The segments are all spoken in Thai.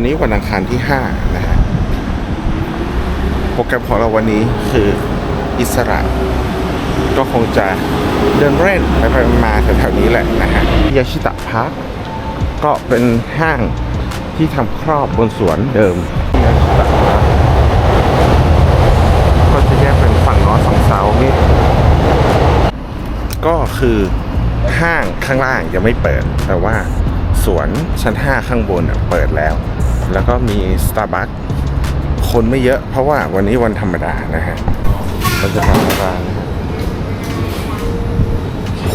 วันนี้วันอังคารที่ 5 นะฮะ โปรแกรมของเราวันนี้คืออิสระ ก็คงจะเดินเล่นไปไปมาแถวๆนี้แหละนะฮะยาชิตะพาร์คก็เป็นห้างที่ทำครอบบนสวนเดิมยาชิตะพาร์คก็จะแยกเป็นฝั่งนอยฝั่งเซานี่ก็คือห้างข้างล่างยังไม่เปิด แต่ว่าสวนชั้น 5 ข้างบนเปิดแล้ว แล้วก็มี Starbucks คนไม่เยอะเพราะว่าวันนี้วันธรรมดานะฮะบรรยากาศร้าน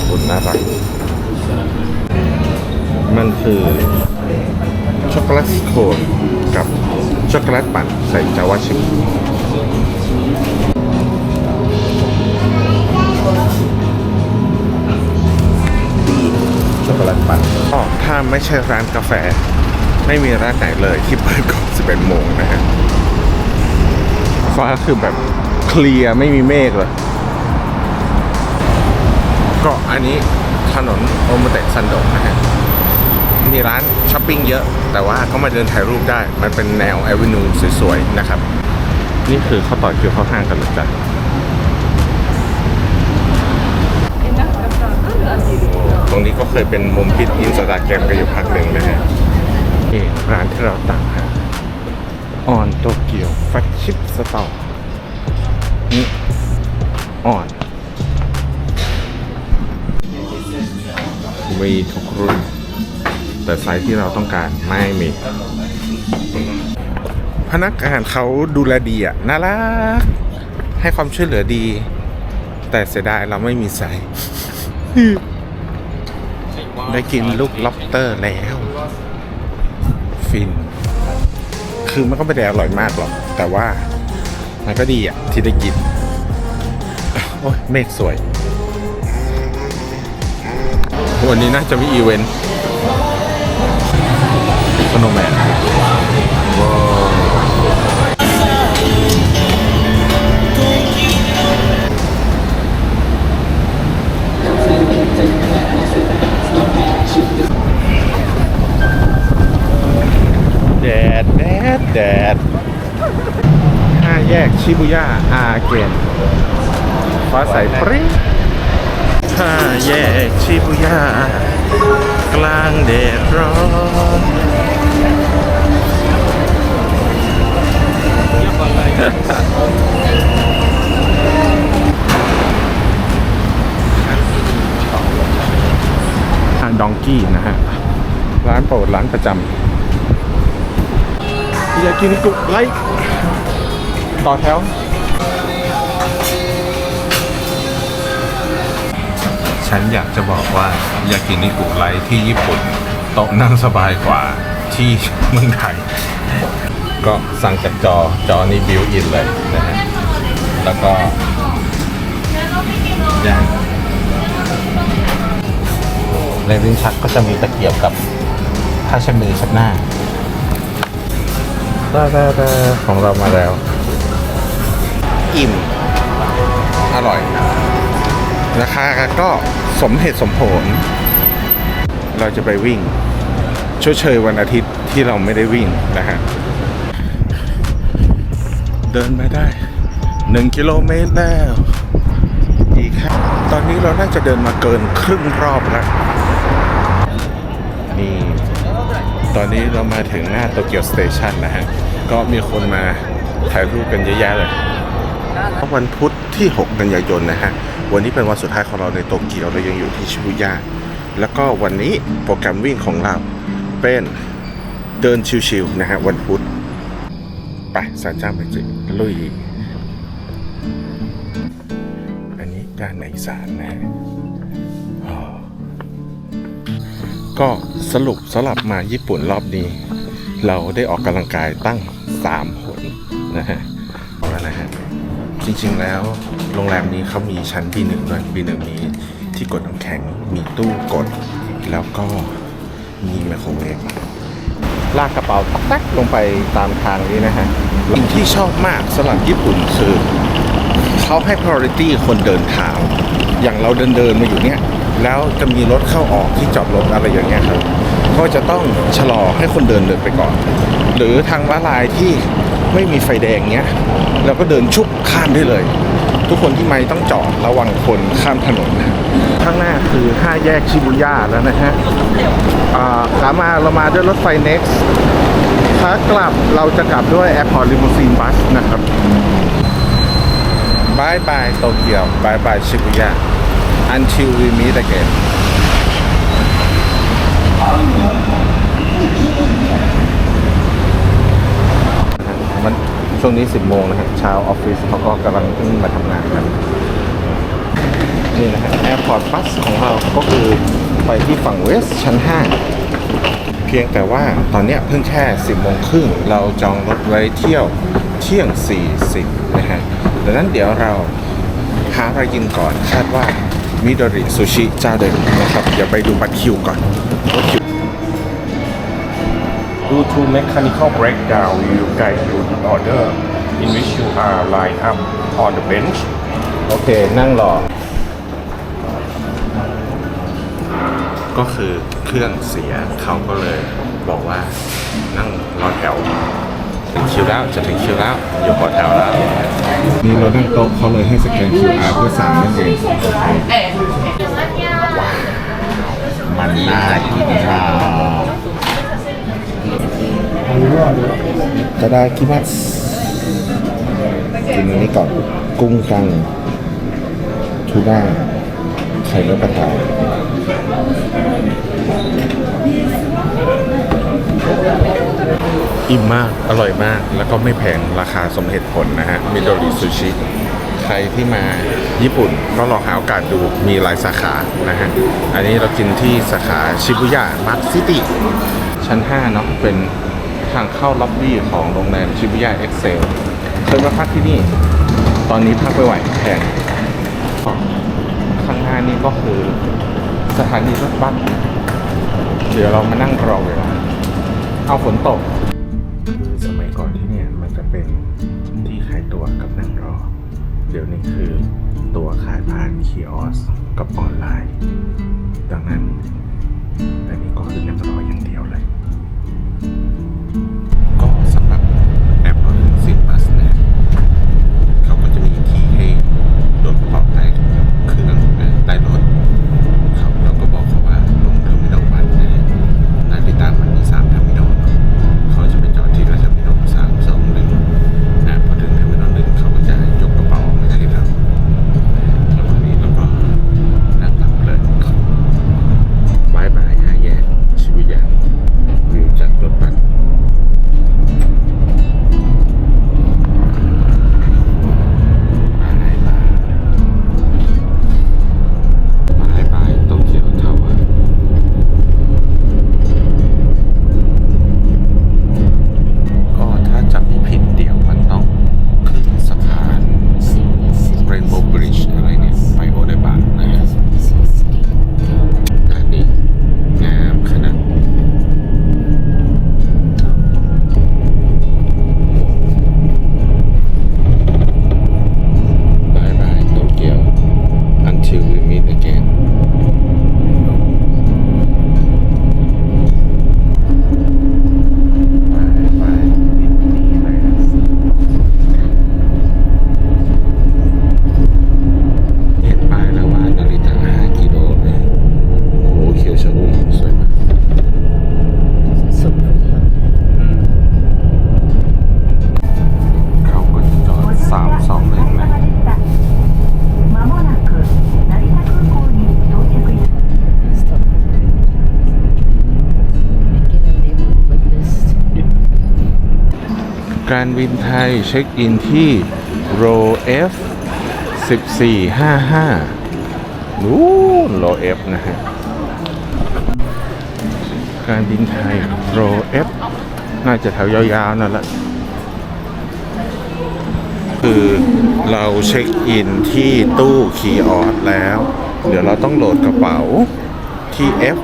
คนน่ารัก มันคือช็อกโกแลตโคนกับช็อกโกแลตปั่นใส่จาวาชิพช็อกโกแลตปั่นก็ถ้าไม่ใช่ร้านกาแฟ ไม่มีร้านไหนเลยที่เปิดก่อน11โมงนะฮะฟ้าคือแบบเคลียร์ไม่มีเมฆเลย ก็อันนี้ถนนโอมเตะซันโดนะฮะมีร้านช้อปปิ้งเยอะ แต่ว่าก็มาเดินถ่ายรูปได้ มันเป็นแนวแอเวนูสวยๆ นะครับ นี่คือเขาต่อคิวเข้าห้างกันเลยจ้ะตรงนี้ก็เคยเป็นมุมพิษอินสตาแกรมกันอยู่พักหนึ่งนะฮะ เองร้านที่เราตั้งฮะออนโตเกียวแฟชชิปสตอร์นี่ออนมีทุกรุ่น แต่ไซส์ที่เราต้องการไม่มี พนักงานเขาดูแลดีอะ น่ารัก ให้ความช่วยเหลือดี แต่เสียดายเราไม่มีไซส์ได้กินลูกล็อบสเตอร์แล้ว ฟิน คือมันก็ไม่ได้อร่อยมากหรอก แต่ว่ามันก็ดีอะ ที่ได้กิน โอ้ยเมฆสวย วันนี้น่าจะมีอีเวนต์สโนแมนว้า แดดแดดห้าแยกชิบุย่าอาเกนฟ้าใสปริ้งห้าแยกชิบุย่ากลางแดดร้อนร้านดองกี้นะฮะ ร้านโปรดร้านประจำ อยากกินกุไลค์ต่อแถว ฉันอยากจะบอกว่า ยากินิกุไรที่ญี่ปุ่นโต๊ะนั่งสบายกว่าที่เมืองไทย ก็สั่งจากจอจอนี้บิวอินเลยนะฮะ แล้วก็ย่างในลิ้นชักก็จะมีตะเกียบกับผ้าเช็ดมือเช็ดหน้า ตาตาตาของเรามาแล้ว อิ่ม อร่อย ราคาก็สมเหตุสมผล เราจะไปวิ่งชดเชยวันอาทิตย์ที่เราไม่ได้วิ่งนะฮะ เดินมาได้หนึ่งกิโลเมตรแล้ว อีกแค่ตอนนี้เราน่าจะเดินมาเกินครึ่งรอบแล้ว ตอนนี้เรามาถึงหน้าโตเกียวสเตชันนะฮะ ก็มีคนมาถ่ายรูปกันเยอะแยะเลยวันพุธที่ 6 กันยายนนะฮะ วันนี้เป็นวันสุดท้ายของเราในโตเกียวเรายังอยู่ที่ชิบุย่า แล้วก็วันนี้โปรแกรมวิ่งของเราเป็นเดินชิวๆนะฮะวันพุธไปสารจ้าไปจิลุย อันนี้ด้านในสานนะฮะ ก็สรุปสลับมาญี่ปุ่นรอบนี้ เราได้ออกกำลังกายตั้ง 3 หนนะฮะเอาแล้วนะฮะ จริงๆแล้วโรงแรมนี้เขามีชั้น B1 ด้วย B1 มีที่กดน้ำแข็งมีตู้กด แล้วก็มีไมโครเวฟลากกระเป๋าตักๆลงไปตามทางนี้นะฮะสิ่งที่ชอบมากสำหรับญี่ปุ่นคือเขาให้ priority คนเดินเท้าอย่างเราเดินเดินมาอยู่เนี่ย แล้วจะมีรถเข้าออกที่จอดรถอะไรอย่างเงี้ยครับก็จะต้องชะลอให้คนเดินเดินไปก่อน หรือทางม้าลายที่ไม่มีไฟแดงเงี้ยเราก็เดินชุบข้ามได้เลย ทุกคนที่ไม่ต้องจอดระวังคนข้ามถนนนะข้างหน้าคือ 5 แยกชิบุย่าแล้วนะฮะขามาเรามาด้วยรถไฟ Next ขากลับเราจะกลับด้วย Airport Limousine Bus นะครับบายบายโตเกียวบายบายชิบุย่า until we meet again มันช่วงนี้ 10 โมงนะฮะชาวออฟฟิศเขาก็กำลังเพิ่งมาทำงานกันนี่นะฮะแอร์พอร์ตบัสของเราก็คือไปที่ฝั่งเวสชั้น 5 เพียงแต่ว่าตอนนี้เพิ่งแค่ 10 โมงครึ่ง เราจองรถไว้เที่ยวเที่ยง 40 นะฮะดังนั้นเดี๋ยวเราหาอะไรกินก่อนคาดว่า มิโดริซูชิเจ้าเดิมนะครับเดี๋ยวไปดูบัตรคิวก่อนว่าคิว Due to mechanical breakdown, we will guide you in order in which you are lined up on the bench. โอเค นั่งรอ ก็คือเครื่องเสียเขาก็เลยบอกว่านั่งรอแถวถึง คิวแล้วจะถึงคิวแล้ว อยู่หัวแถวแล้ว นี่เรานั่งโต๊ะเขาเลยให้สแกน QR เพื่อสั่งนั่นเองมันน่ากินมากจะได้คิมัสกินอันนี้ก่อนกุ้งกังทูน่าไข่นกกระทา อิ่มมาก อร่อยมาก แล้วก็ไม่แพงราคาสมเหตุผลนะฮะ มิโดริซูชิ ใครที่มาญี่ปุ่นก็ลองหาโอกาสดู มีหลายสาขา นะฮะ อันนี้เรากินที่สาขาชิบุย่ามาร์คซิตี้ ชั้น 5 เนาะ เป็นทางเข้าล็อบบี้ของโรงแรมชิบุย่าเอ็กเซล เคยมาพักที่นี่ ตอนนี้พักไม่ไหวแพง ข้างหน้านี่ก็คือสถานีรถบัสเดี๋ยวเรามานั่งรอเวลาเอาฝนตก เดี๋ยวนี้คือตัวขายผ่านคีออสกับออนไลน์ ดังนั้นแต่นี้ก็คือนั่งรออย่างเดียวเลย การบินไทยเช็คอินที่โร F 1455นู้นโร F นะฮะการบินไทยโร F น่าจะแถวยาวๆนั่นแหละคือเราเช็คอินที่ตู้คีย์ออสแล้ว เดี๋ยวเราต้องโหลดกระเป๋าที่ F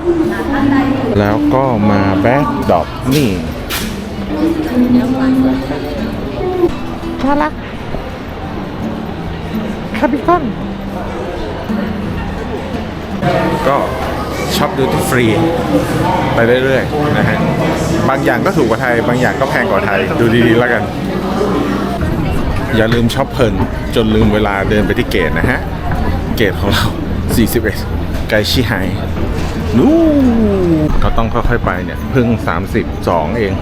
แล้วก็มาแบ็กดอปนี่ น่ารักคาบิคอน ก็ช็อปดูที่ฟรี ไปเรื่อยๆนะฮะ บางอย่างก็ถูกกว่าไทย บางอย่างก็แพงกว่าไทย ดูดีๆแล้วกัน อย่าลืมช็อปเพลินจนลืมเวลาเดินไปที่เกตนะฮะ เกตของเรา 41 ไกชิไฮนู่นเขาต้องค่อยๆไปเนี่ย เพิ่ง 32 เอง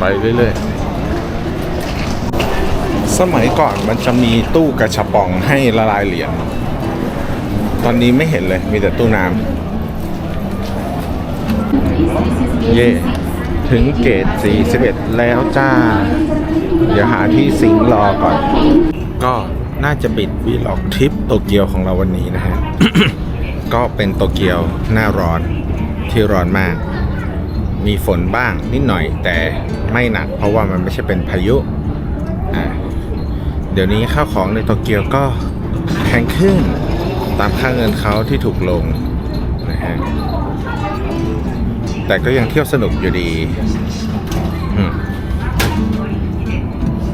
ไปเรื่อยๆ สมัยก่อนมันจะมีตู้กระชับปองให้ละลายเหรียญ ตอนนี้ไม่เห็นเลย มีแต่ตู้น้ำ เย่ถึงเกต41 แล้วจ้า เดี๋ยวหาที่สิงรอก่อน ก็น่าจะปิดวีล็อกทริปโตเกียวของเราวันนี้นะฮะ ก็เป็นโตเกียวหน้าร้อนที่ร้อนมาก มีฝนบ้างนิดหน่อยแต่ไม่หนัก เพราะว่ามันไม่ใช่เป็นพายุอ่าเดี๋ยวนี้ข้าวของในโตเกียวก็แพงขึ้นตามค่าเงินเขาที่ถูกลงนะฮะแต่ก็ยังเที่ยวสนุกอยู่ดี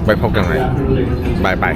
ไปพบกันใหม่บายบาย